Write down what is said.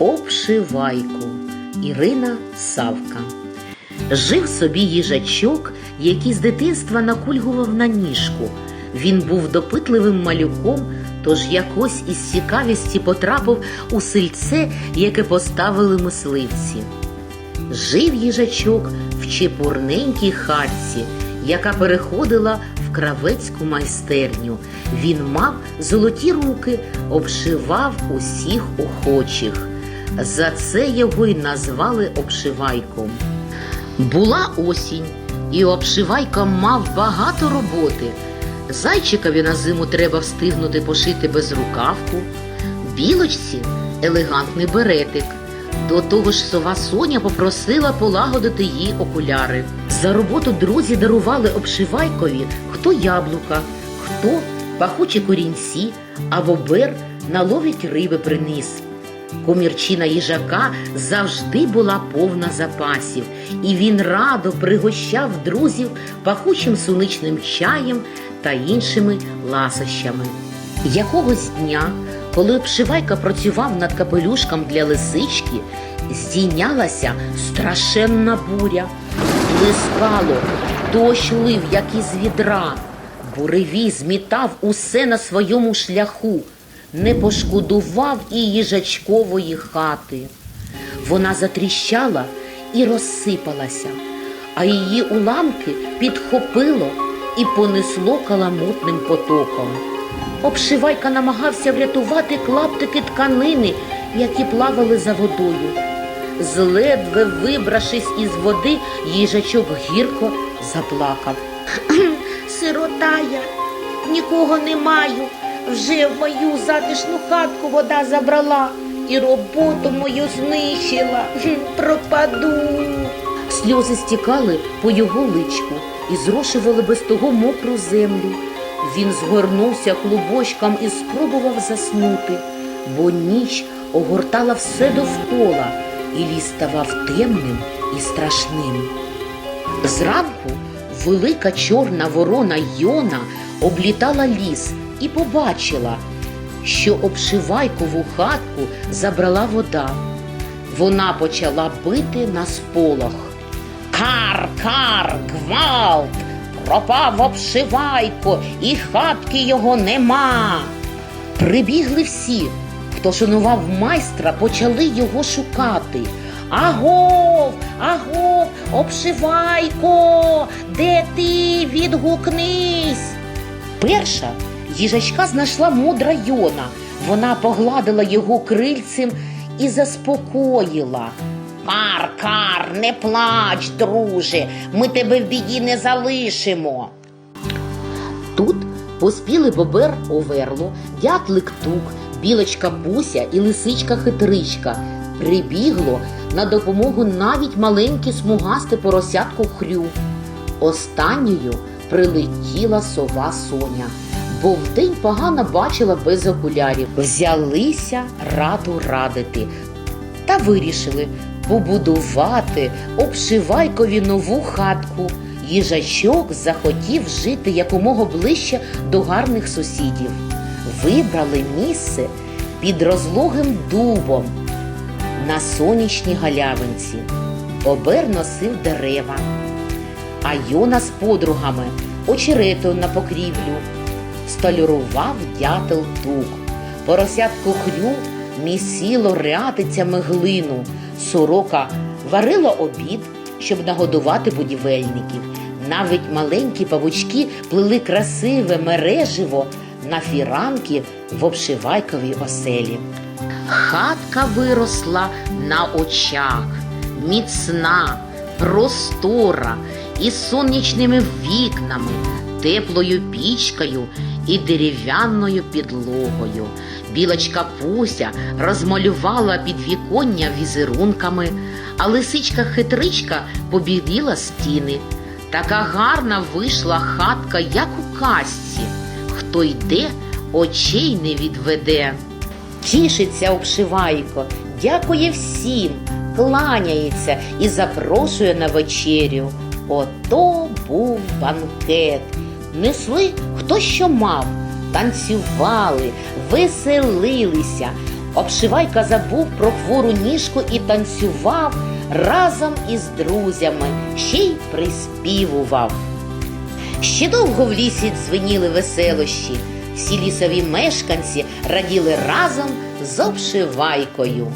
Обшивайку Ірина Савка. Жив собі їжачок, який з дитинства накульгував на ніжку. Він був допитливим малюком, тож якось із цікавісті потрапив у сельце, яке поставили мисливці. Жив їжачок в чепурненькій хатці, яка переходила в кравецьку майстерню. Він мав золоті руки, обшивав усіх охочих. За це його й назвали обшивайком. Була осінь, і обшивайка мав багато роботи. Зайчикові на зиму треба встигнути пошити безрукавку, білочці елегантний беретик. До того ж сова Соня попросила полагодити їй окуляри. За роботу друзі дарували обшивайкові хто яблука, хто пахучі корінці, а бобер наловить риби приніс. Комірчина їжака завжди була повна запасів, і він радо пригощав друзів пахучим суничним чаєм та іншими ласощами. Якогось дня, коли обшивайка працював над капелюшком для лисички, здійнялася страшенна буря. Блискало, дощ лив, як із відра. Буревій змітав усе на своєму шляху, не пошкодував і їжачкової хати. Вона затріщала і розсипалася, а її уламки підхопило і понесло каламутним потоком. Обшивайка намагався врятувати клаптики тканини, які плавали за водою. Зледве вибравшись із води, їжачок гірко заплакав. Сирота я, нікого не маю. Вже в мою затишну хатку вода забрала і роботу мою знищила. Пропаду. Сльози стікали по його личку і зрошували без того мокру землю. Він згорнувся клубочком і спробував заснути, бо ніч огортала все довкола, і ліс ставав темним і страшним. Зранку велика чорна ворона Йона облітала ліс і побачила, що обшивайкову хатку забрала вода. Вона почала бити на сполох. Кар, кар, гвалт! Пропав обшивайко, і хатки його нема. Прибігли всі, хто шанував майстра, почали його шукати. Агов, агов, обшивайко, де ти відгукнись? Перша їжачка знайшла мудра Йона. Вона погладила його крильцем і заспокоїла. Кар, кар, не плач, друже, ми тебе в біді не залишимо. Тут поспіли бобер Оверло, дятлик Тук, білочка Буся і лисичка Хитричка. Прибігло на допомогу навіть маленьке смугасте поросятко Хрю. Останньою прилетіла сова Соня, бо вдень погано бачила без окулярів. Взялися раду радити та вирішили побудувати обшивайкові нову хатку. Їжачок захотів жити якомога ближче до гарних сусідів. Вибрали місце під розлогим дубом на сонячній галявинці. Обер носив дерева, а Йона з подругами очеретою на покрівлю. Столярував дятел тук. Поросятко хрю місіло рятицями глину. Сорока варила обід, щоб нагодувати будівельників. Навіть маленькі павучки плели красиве мереживо на фіранки в обшивайковій оселі. Хатка виросла на очах, міцна, простора, із сонячними вікнами, теплою пічкою і дерев'яною підлогою. Білочка Пуся розмалювала підвіконня візерунками, а лисичка хитричка побіділа стіни. Така гарна вийшла хатка, як у казці. Хто йде, очей не відведе. Тішиться обшивайко, дякує всім, кланяється і запрошує на вечерю. Ото був банкет. Несли хто що мав, танцювали, веселилися. Обшивайка забув про хвору ніжку і танцював разом із друзями, ще й приспівував. Ще довго в лісі дзвеніли веселощі, всі лісові мешканці раділи разом з обшивайкою.